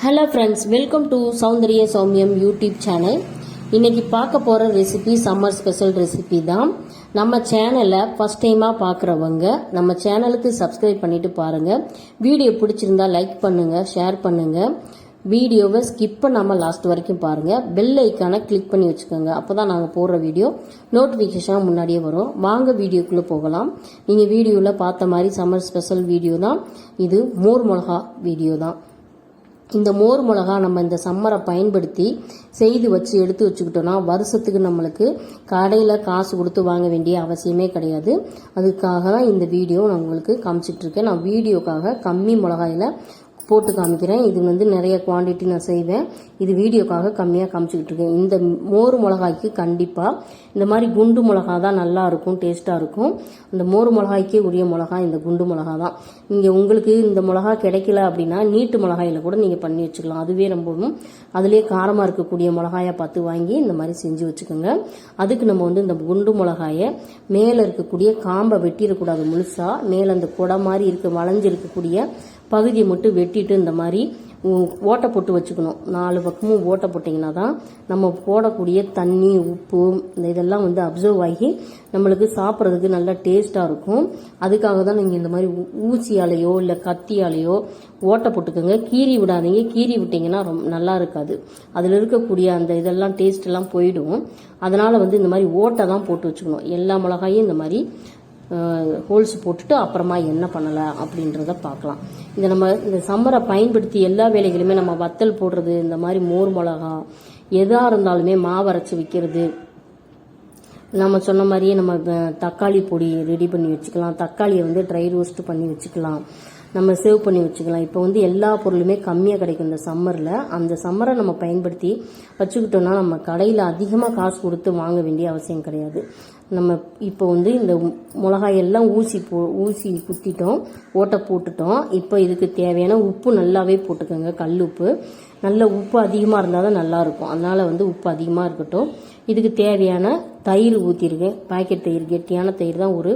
Hello friends welcome to Soundarya சௌமியம் YouTube channel இன்னைக்கு பார்க்க போகிற ரெசிபி சம்மர் ஸ்பெஷல் ரெசிபி தான். நம்ம சேனலை ஃபஸ்ட் டைமாக பார்க்குறவங்க நம்ம சேனலுக்கு சப்ஸ்கிரைப் பண்ணிவிட்டு பாருங்கள் வீடியோ பிடிச்சிருந்தா லைக் பண்ணுங்கள் ஷேர் பண்ணுங்கள் வீடியோவை ஸ்கிப் பண்ணாமல் லாஸ்ட் வரைக்கும் பாருங்கள் பெல் ஐக்கானை கிளிக் பண்ணி வச்சுக்கோங்க. அப்போ தான் நாங்கள் போடுற வீடியோ நோட்டிஃபிகேஷனாக முன்னாடியே வரும். வாங்க வீடியோக்குள்ளே போகலாம். நீங்கள் வீடியோவில் பார்த்த மாதிரி சம்மர் ஸ்பெஷல் வீடியோ தான். இது மோர் மிளகா வீடியோ தான். இந்த மோர் மிளகா நம்ம இந்த சம்மரை பயன்படுத்தி செய்து வச்சு எடுத்து வச்சுக்கிட்டோன்னா வருஷத்துக்கு நம்மளுக்கு கடையில் காசு கொடுத்து வாங்க வேண்டிய அவசியமே கிடையாது. அதுக்காக தான் இந்த வீடியோ நான் உங்களுக்கு காமிச்சிட்ருக்கேன் நான் வீடியோக்காக கம்மி மிளகாயில் போட்டு காமிக்கிறேன். இது வந்து நிறைய குவாண்டிட்டி நான் செய்வேன். இது வீடியோக்காக கம்மியாக காமிச்சிக்கிட்டு இருக்கேன். இந்த மோர் மிளகாய்க்கு கண்டிப்பாக இந்த மாதிரி குண்டு மிளகா தான் நல்லா இருக்கும் டேஸ்ட்டாக இருக்கும். இந்த மோர் மிளகாய்க்கே உரிய மிளகா இந்த குண்டு மிளகா தான். இங்கே உங்களுக்கு இந்த மிளகா கிடைக்கல அப்படின்னா நீட்டு மிளகாயில் கூட நீங்கள் பண்ணி வச்சுக்கலாம். அதுவே ரொம்பவும் அதுலேயே காரமாக இருக்கக்கூடிய மிளகாயை பார்த்து வாங்கி இந்த மாதிரி செஞ்சு வச்சுக்கோங்க. அதுக்கு நம்ம வந்து இந்த குண்டு மிளகாயை மேலே இருக்கக்கூடிய காம்பை வெட்டிடக்கூடாது முழுசாக மேலே அந்த குடை மாதிரி இருக்க வளைஞ்சு இருக்கக்கூடிய பகுதியை மட்டும் வெட்டிட்டு இந்த மாதிரி ஓட்டை போட்டு வச்சுக்கணும். நாலு பக்கமும் ஓட்டை போட்டிங்கன்னா தான் நம்ம போடக்கூடிய தண்ணி உப்பு இந்த இதெல்லாம் வந்து அப்சர்வ் ஆகி நம்மளுக்கு சாப்பிட்றதுக்கு நல்லா டேஸ்ட்டாக இருக்கும். அதுக்காக தான் நீங்கள் இந்த மாதிரி ஊ- ஊசியாலேயோ இல்லை கத்தியாலேயோ ஓட்டை போட்டுக்கோங்க. கீறி விடாதீங்க. கீறி விட்டிங்கன்னா ரொம்ப நல்லா இருக்காது. அதில் இருக்கக்கூடிய அந்த இதெல்லாம் டேஸ்ட் எல்லாம் போயிடும். அதனால் வந்து இந்த மாதிரி ஓட்டை தான் போட்டு வச்சுக்கணும். எல்லா மிளகாயும் இந்த மாதிரி ஹோல்ஸ் போட்டுட்டு அப்புறமா என்ன பண்ணலாம் அப்படின்றத பார்க்கலாம். இதை நம்ம இந்த சம்மரை பயன்படுத்தி எல்லா வேலைகளுமே நம்ம வத்தல் போடுறது இந்த மாதிரி மோர் மிளகா எதாக இருந்தாலுமே மாவரைச்சி விற்கிறது நம்ம சொன்ன மாதிரியே நம்ம தக்காளி பொடி ரெடி பண்ணி வச்சுக்கலாம். தக்காளியை வந்து ட்ரை ரோஸ்ட் பண்ணி வச்சுக்கலாம். நம்ம சேவ் பண்ணி வச்சுக்கலாம். இப்போ வந்து எல்லா பொருளுமே கம்மியாக கிடைக்கும் இந்த சம்மரில் அந்த சம்மரை நம்ம பயன்படுத்தி வச்சுக்கிட்டோம்னா நம்ம கடையில் அதிகமாக காசு கொடுத்து வாங்க வேண்டிய அவசியம் கிடையாது. நம்ம இப்போ வந்து இந்த மிளகாய் எல்லாம் ஊசி போ ஊசி குத்திட்டோம் ஓட்டை போட்டுட்டோம். இப்போ இதுக்கு தேவையான உப்பு நல்லாவே போட்டுக்கோங்க கல் உப்பு. நல்ல உப்பு அதிகமாக இருந்தால் தான் நல்லாயிருக்கும். அதனால் வந்து உப்பு அதிகமாக இருக்கட்டும். இதுக்கு தேவையான தயிர் ஊற்றிருக்கேன் பாக்கெட் தயிர் கெட்டியான தயிர் தான் ஒரு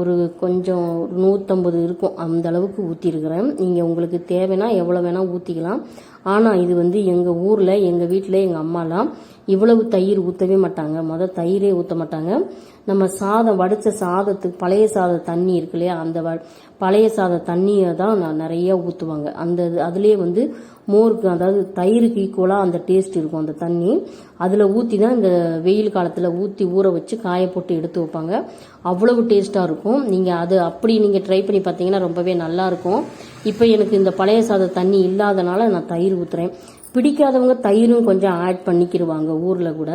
ஒரு கொஞ்சம் நூற்றம்பது இருக்கும். அந்த அளவுக்கு ஊற்றிருக்கிறேன் நீங்கள் உங்களுக்கு தேவைன்னா எவ்வளோ வேணால் ஊற்றிக்கலாம் ஆனால் இது வந்து எங்கள் ஊரில் எங்கள் வீட்டில் எங்கள் அம்மாலாம் இவ்வளவு தயிர் ஊற்றவே மாட்டாங்க. மொதல் தயிரே ஊற்ற மாட்டாங்க. நம்ம சாதம் வடித்த சாதத்துக்கு பழைய சாத தண்ணி இருக்கு இல்லையா? அந்த வ- பழைய சாத தண்ணியை தான் நான் நிறையா ஊற்றுவாங்க அந்த இது- அதுலேயே வந்து மோருக்கு அதாவது தயிருக்கு ஈக்குவலாக அந்த டேஸ்ட் இருக்கும் அந்த தண்ணி. அதில் ஊற்றி தான் இந்த வெயில் காலத்தில் ஊற்றி ஊற வச்சு காய போட்டு எடுத்து வைப்பாங்க. அவ்வளவு டேஸ்ட்டாக இருக்கும். நீங்கள் அது அப்படி நீங்கள் ட்ரை பண்ணி பார்த்தீங்கன்னா ரொம்பவே நல்லா இருக்கும். இப்போ எனக்கு இந்த பழைய சாத தண்ணி இல்லாதனால நான் தயிர் ஊற்றுறேன் பிடிக்காதவங்க தயிரும் கொஞ்சம் ஆட் பண்ணிக்கிடுவாங்க ஊரில் கூட.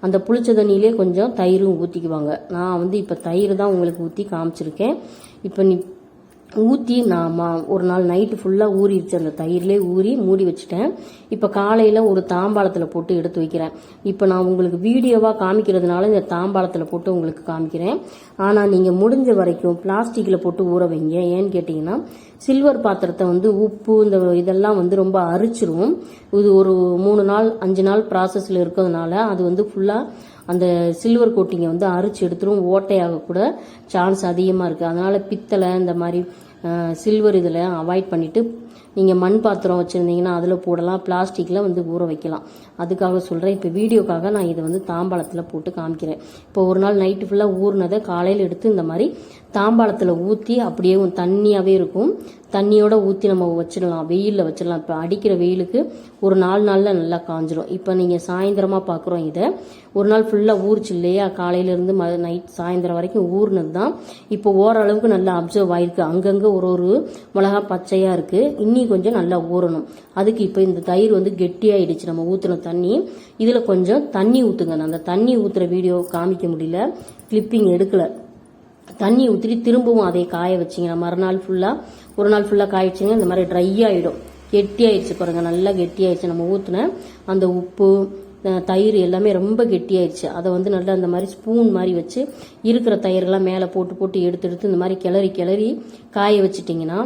அந்த புளிச்ச தண்ணியிலே கொஞ்சம் தயிரும் ஊற்றிக்குவாங்க நான் வந்து இப்போ தயிர் தான் உங்களுக்கு ஊற்றி காமிச்சிருக்கேன். இப்போ நீ ஊற்றி நான் மா- ஒரு நாள் நைட்டு ஃபுல்லாக ஊறிடுச்சு. அந்த தயிர்லேயே ஊறி மூடி வச்சுட்டேன். இப்போ காலையில் ஒரு தாம்பாளத்தில் போட்டு எடுத்து வைக்கிறேன். இப்போ நான் உங்களுக்கு வீடியோவாக காமிக்கிறதுனால இந்த தாம்பாளத்தில் போட்டு உங்களுக்கு காமிக்கிறேன். ஆனால் நீங்கள் முடிஞ்ச வரைக்கும் பிளாஸ்டிக்கில் போட்டு ஊற வைங்க. ஏன்னு கேட்டிங்கன்னா சில்வர் பாத்திரத்தை வந்து உப்பு இந்த இதெல்லாம் வந்து ரொம்ப அரிச்சிரும். இது ஒரு மூணு நாள் அஞ்சு நாள் ப்ராசஸில் இருக்கிறதுனால அது வந்து ஃபுல்லாக அந்த சில்வர் கோட்டிங்கை வந்து அரிச்சு எடுத்துரும். ஓட்டையாக கூட சான்ஸ் அதிகமாக இருக்குது அதனால் பித்தளை இந்த மாதிரி சில்வர் இதில் அவாய்ட் பண்ணிவிட்டு நீங்கள் மண் பாத்திரம் வச்சுருந்தீங்கன்னா அதில் போடலாம். பிளாஸ்டிக்கில் வந்து ஊற வைக்கலாம். அதுக்காக சொல்கிறேன் இப்போ வீடியோக்காக நான் இதை வந்து தாம்பாளத்தில் போட்டு காமிக்கிறேன். இப்போ ஒரு நாள் நைட்டு ஃபுல்லாக ஊறினதை காலையில் எடுத்து இந்த மாதிரி தாம்பாளத்தில் ஊற்றி அப்படியே தண்ணியாகவே இருக்கும். தண்ணியோட ஊற்றி நம்ம வச்சிடலாம். வெயிலில் வச்சிடலாம். இப்போ அடிக்கிற வெயிலுக்கு ஒரு நாலு நாளில் நல்லா காஞ்சிரும். இப்போ நீங்கள் சாயந்தரமாக பார்க்குறோம் இதை. ஒரு நாள் ஃபுல்லாக ஊறிச்சு இல்லையா? காலையிலேருந்து ம நைட் சாயந்தரம் வரைக்கும் ஊறினது தான் இப்போ ஓரளவுக்கு நல்லா அப்சர்வ் ஆயிருக்கு. அங்கங்கே ஒரு ஒரு மிளகா பச்சையாக இருக்குது இன்னி கொஞ்சம் நல்லா ஊறணும். அதுக்கு இப்போ இந்த தயிர் வந்து கெட்டியாயிடுச்சு. நம்ம ஊற்றின தண்ணி. இதில் கொஞ்சம் தண்ணி ஊற்றுங்க நான் அந்த தண்ணி ஊற்றுற வீடியோ காமிக்க முடியல. கிளிப்பிங் எடுக்கலை. தண்ணி ஊற்றிட்டு திரும்பவும் அதை காய வச்சிங்கன்னா மறுநாள் ஃபுல்லாக ஒரு நாள் ஃபுல்லாக காய வச்சிங்க. இந்த மாதிரி ட்ரை ஆகிடும் கெட்டியாயிடுச்சு பாருங்க நல்லா கெட்டியாயிடுச்சு. நம்ம ஊற்றின அந்த உப்பு தயிர் எல்லாமே ரொம்ப கெட்டியாயிடுச்சு. அதை வந்து நல்லா அந்த மாதிரி ஸ்பூன் மாதிரி வச்சு இருக்கிற தயிரெல்லாம் மேலே போட்டு போட்டு எடுத்து எடுத்து இந்த மாதிரி கிளறி கிளறி காய வச்சிட்டிங்கன்னா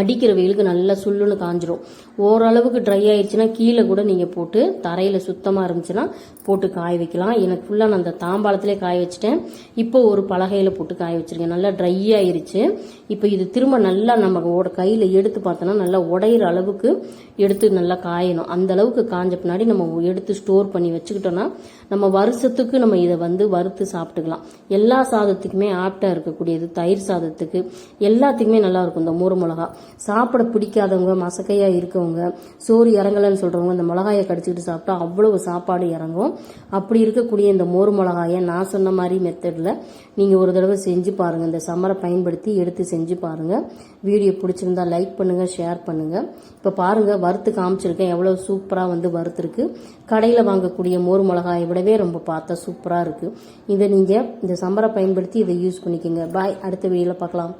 அடிக்கிற வெயிலுக்கு நல்லா சுள்ளுன்னு காஞ்சிரும். ஓரளவுக்கு ட்ரை ஆயிடுச்சுன்னா கீழே கூட நீங்கள் போட்டு தரையில் சுத்தமாக இருந்துச்சுன்னா போட்டு காய வைக்கலாம். எனக்கு ஃபுல்லாக நான் அந்த தாம்பாளத்திலே காய வச்சுட்டேன். இப்போ ஒரு பலகையில் போட்டு காய வச்சுருக்கேன். நல்லா ட்ரை ஆயிருச்சு. இப்போ இது திரும்ப நல்லா நம்ம ஓட கையில் எடுத்து பார்த்தோன்னா நல்லா உடையிற அளவுக்கு எடுத்து நல்லா காயணும். அந்த அளவுக்கு காஞ்ச பின்னாடி நம்ம எடுத்து ஸ்டோர் பண்ணி வச்சுக்கிட்டோன்னா நம்ம வருஷத்துக்கு நம்ம இதை வந்து வறுத்து சாப்பிட்டுக்கலாம். எல்லா சாதத்துக்குமே ஆப்டா இருக்கக்கூடியது தயிர் சாதத்துக்கு எல்லாத்துக்குமே நல்லா இருக்கும் இந்த மூறு மிளகா. சாப்பிட பிடிக்காதவங்க மசக்கையா இருக்கவங்க சோறு இறங்கலன்னு சொல்றவங்க இந்த மிளகாயை கடிச்சிக்கிட்டு சாப்பிட்டா அவ்வளவு சாப்பாடு இறங்கும். அப்படி இருக்கக்கூடிய இந்த மோர் மிளகாயை நான் சொன்ன மாதிரி மெத்தடில் நீங்கள் ஒரு தடவை செஞ்சு பாருங்கள் இந்த சம்மரை பயன்படுத்தி எடுத்து செஞ்சு பாருங்கள் வீடியோ பிடிச்சிருந்தா லைக் பண்ணுங்கள் ஷேர் பண்ணுங்கள் இப்போ பாருங்க வறுத்து காமிச்சிருக்கேன். எவ்வளோ சூப்பராக வந்து வறுத்துருக்கு. கடையில் வாங்கக்கூடிய மோர் மிளகாயை விட விடவே ரொம்ப பார்த்தா சூப்பராக இருக்குது இதை நீங்கள் இந்த சம்பரை பயன்படுத்தி இதை யூஸ் பண்ணிக்கோங்க. பாய் அடுத்த வீடியோவில் பார்க்கலாம்.